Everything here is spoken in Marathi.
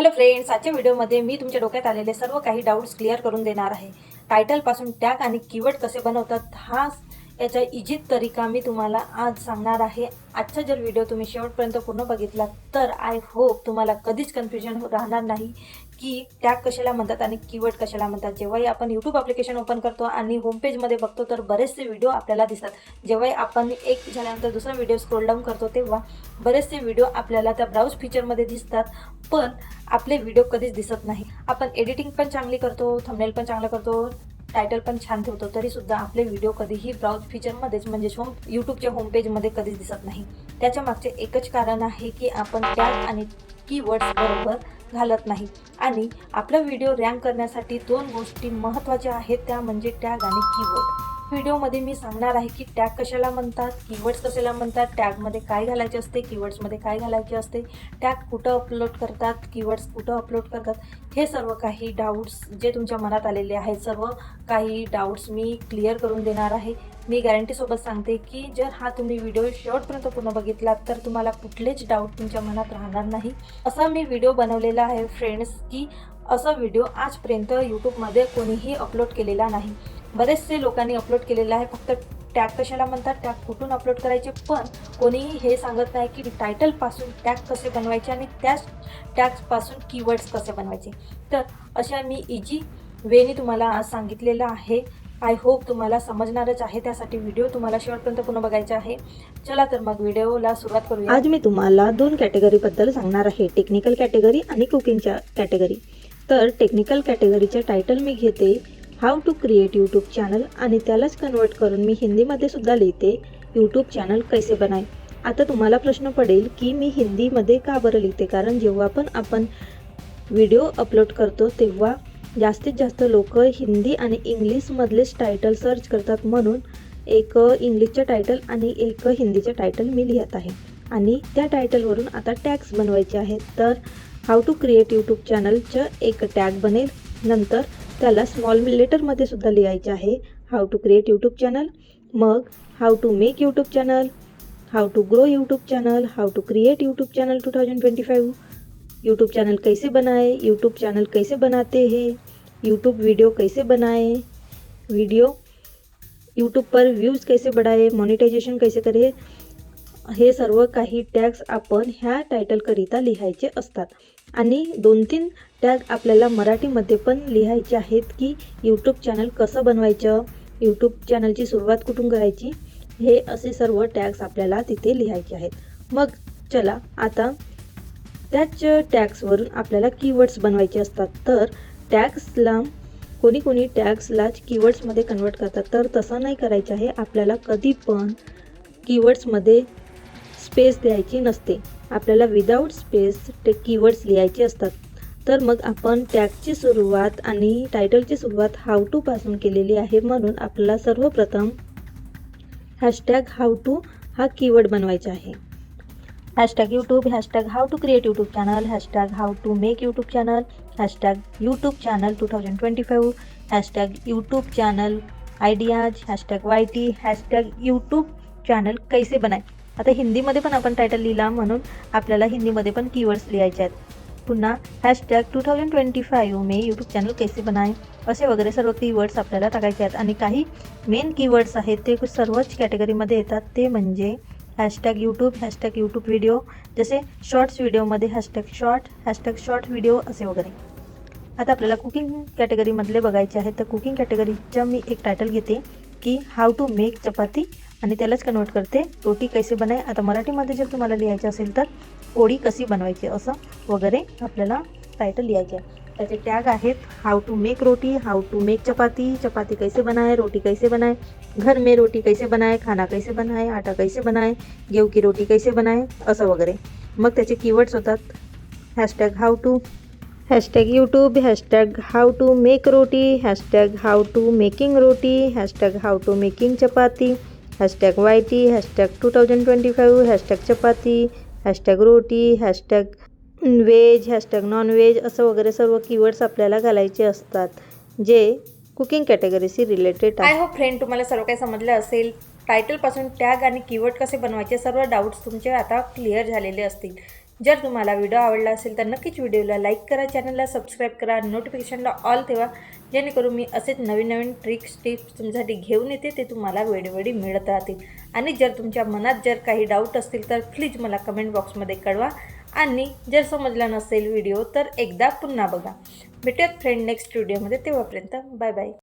हॅलो फ्रेंड्स आजच्या व्हिडिओमध्ये मी तुमच्या डोक्यात आलेले सर्व काही डाऊट्स क्लिअर करून देणार आहे. टायटलपासून टॅग आणि कीवर्ड कसे बनवतात हा याचा इजित तरीका मी तुम्हाला आज सांगणार आहे. आजचा जर व्हिडिओ तुम्ही शेवटपर्यंत पूर्ण बघितला तर आय होप तुम्हाला कधीच कन्फ्युजन राहणार नाही. की टॅग कशाला म्हणतात आणि कीवर्ड कशाला म्हणतात. जेव्हाही आपण यूट्यूब ॲप्लिकेशन ओपन करतो आणि होमपेजमध्ये बघतो तर बरेचसे व्हिडिओ आपल्याला दिसतात. जेव्हाही आपण एक झाल्यानंतर दुसरा व्हिडिओ स्क्रोल डाऊन करतो तेव्हा बरेचसे व्हिडिओ आपल्याला त्या ब्राउज फीचरमध्ये दिसतात पण आपले व्हिडिओ कधीच दिसत नाही. आपण एडिटिंग पण चांगली करतो थंबनेल पण चांगलं करतो टायटल पण छान ठेवतो तरीसुद्धा आपले व्हिडिओ कधीही ब्राउज फीचरमध्येच म्हणजे होम यूट्यूबच्या होमपेजमध्ये कधीच दिसत नाही. त्याच्या मागचे एकच कारण आहे की आपण टॅग आणि कीवर्ड्स बरोबर घालत नाही. आणि आपला व्हिडिओ रँक करण्यासाठी दोन गोष्टी महत्त्वाच्या आहेत त्या म्हणजे टॅग आणि कीवर्ड व्हिडिओमध्ये मी सांगणार आहे की टॅग कशाला म्हणतात कीवर्ड्स कशाला म्हणतात टॅगमध्ये काय घालायचे असते कीवर्ड्समध्ये काय घालायचे असते टॅग कुठं अपलोड करतात कीवर्ड्स कुठं अपलोड करतात हे सर्व काही डाऊट्स जे तुमच्या मनात आलेले आहेत सर्व काही डाऊट्स मी क्लिअर करून देणार आहे. मी गॅरंटीसोबत सांगते की जर हा तुम्ही व्हिडिओ शेवटपर्यंत पूर्ण बघितलात तर तुम्हाला कुठलेच डाऊट तुमच्या मनात राहणार नाही. असा मी व्हिडिओ बनवलेला आहे फ्रेंड्स की असा व्हिडिओ आजपर्यंत यूट्यूबमध्ये कोणीही अपलोड केलेला नाही. बरेचसे लोकांनी अपलोड केलेलं आहे. फक्त टॅग कशाला म्हणतात? टॅग कुठून अपलोड करायचे? पण कोणीही हे सांगत नाही की टायटलपासून टॅग कसे बनवायचे आणि त्याच टॅग्सपासून कीवर्ड्स कसे बनवायचे. तर अशा मी इजी वेनी तुम्हाला आज सांगितलेलं आहे. आय होप तुम्हाला समजणारच आहे. त्यासाठी व्हिडिओ तुम्हाला शेवटपर्यंत पुन्हा बघायचा आहे. चला तर मग व्हिडिओला सुरुवात करूया. आज मी तुम्हाला दोन कॅटेगरीबद्दल सांगणार आहे. टेक्निकल कॅटेगरी आणि कुकिंगच्या कॅटेगरी तर टेक्निकल कॅटेगरीचे टायटल मी घेते. How to create YouTube channel आणि त्यालाच कन्वर्ट करून मी हिंदीमध्ये सुद्धा लिहिते. यूट्यूब चॅनल कैसे बनाय आता तुम्हाला प्रश्न पडेल की मी हिंदीमध्ये का बरं लिहिते? कारण जेव्हा पण आपण व्हिडिओ अपलोड करतो तेव्हा जास्तीत जास्त लोक हिंदी आणि इंग्लिशमधलेच टायटल सर्च करतात म्हणून एक इंग्लिशचं टायटल आणि एक हिंदीचं टायटल मी लिहित आहे. आणि त्या टायटलवरून आता टॅग्स बनवायचे आहेत. तर हाऊ टू क्रिएट यूट्यूब चॅनलचं एक टॅग बनेल. नंतर त्याला स्मॉल लेटरमध्ये सुद्धा लिहायचे आहे. How to create YouTube channel मग how to make YouTube channel how to grow YouTube channel how to create YouTube channel 2025 YouTube channel कैसे बनाए? यूट्यूब चैनल कैसे बनाते हैं? यूट्यूब वीडियो कैसे बनाए? वीडियो यूट्यूब पर व्ह्यूज कैसे बढ़ाए? मोनिटायझेशन कैसे करे? हे सर्व काही टॅग्स आपण ह्या टायटलकरिता लिहायचे असतात. आणि दोन तीन टॅग आपल्याला मराठीमध्ये पण लिहायचे आहेत की यूट्यूब चॅनल कसं बनवायचं यूट्यूब चॅनलची सुरुवात कुठून करायची हे असे सर्व टॅग्स आपल्याला तिथे लिहायचे आहेत. मग चला आता त्याच टॅग्सवरून आपल्याला कीवर्ड्स बनवायचे असतात. तर टॅग्सला कोणी कोणी टॅग्सलाच कीवर्ड्समध्ये कन्वर्ट करतात. तर तसं नाही करायचं आहे. आपल्याला कधी पण कीवर्ड्समध्ये स्पेस द्यायची नसते. आपल्याला विदाऊट स्पेस ते कीवर्ड्स लिहायचे असतात. तर मग आपण टॅगची सुरुवात आणि टायटलची सुरुवात टू टूपासून केलेली आहे म्हणून आपल्याला सर्वप्रथम हॅशटॅग हाव टू हा कीवर्ड बनवायचा आहे. Hashtag YouTube hashtag how to create YouTube channel hashtag how to make YouTube channel hashtag YouTube channel two thousand twenty five hashtag YouTube channel ideas hashtag Y T hashtag YouTube channel कैसे बनाय आता हिंदीमध्ये पण आपण टायटल लिहिला म्हणून आपल्याला हिंदीमध्ये पण कीवर्ड्स लिहायचे आहेत. पुन्हा hashtag two thousand twenty five मे यूट्यूब चॅनल कैसे बनाय असे वगैरे सर्व कीवर्ड्स आपल्याला टाकायचे आहेत. आणि काही मेन कीवर्ड्स आहेत ते सर्वच कॅटेगरीमध्ये येतात. ते म्हणजे hashtag YouTube hashtag YouTube video जसे शॉर्ट्स व्हिडिओमध्ये hashtag short hashtag short video असे वगैरे. आता आपल्याला कुकिंग कॅटेगरीमधले बघायचे आहे तर कुकिंग कॅटेगरीच्या मी एक टायटल घेते की हाऊ टू मेक चपाती आणि त्यालाच कन्वर्ट करते. रोटी कैसे बनाय आता मराठीमध्ये जर तुम्हाला लिहायचं असेल तर पोळी कशी बनवायची असं वगैरे आपल्याला टायटल लिहायचे आहे. त्याचे टॅग आहेत how to make roti how to make chapati chapati कैसे बनाए रोटी कैसे बनाए घर में रोटी कैसे बनाए खाना कैसे बनाए आटा कैसे बनाए गेहूं की रोटी कैसे बनाए असं वगैरे. मग त्याचे कीवर्ड्स होतात. Hashtag how to hashtag YouTube hashtag how to make roti hashtag how to making roti hashtag how to making chapati hashtag Y T hashtag two thousand twenty five hashtag chapati hashtag roti hashtag veg hashtag non veg असं वगैरे सर्व कीवर्ड्स आपल्याला घालायचे असतात जे कुकिंग कॅटेगरीशी रिलेटेड आय होप फ्रेंड तुम्हाला सर्व काही समजलं असेल. टायटलपासून टॅग आणि कीवर्ड कसे बनवायचे सर्व डाऊट्स तुमचे आता क्लिअर झालेले असतील. जर तुम्हाला व्हिडिओ आवडला असेल तर नक्कीच व्हिडिओला लाईक करा चॅनलला सबस्क्राईब करा नोटिफिकेशनला ऑल ठेवा. जेणेकरून मी असेच नवीन नवीन ट्रिक्स टिप्स तुमच्यासाठी घेऊन येते ते तुम्हाला वेळोवेळी मिळत राहतील. आणि जर तुमच्या मनात जर काही डाऊट असतील तर प्लीज मला कमेंट बॉक्समध्ये कळवा. आणि जर समजला नसेल व्हिडिओ तर एकदा पुन्हा बघा. भेटूयात फ्रेंड नेक्स्ट व्हिडिओमध्ये तेव्हापर्यंत बाय बाय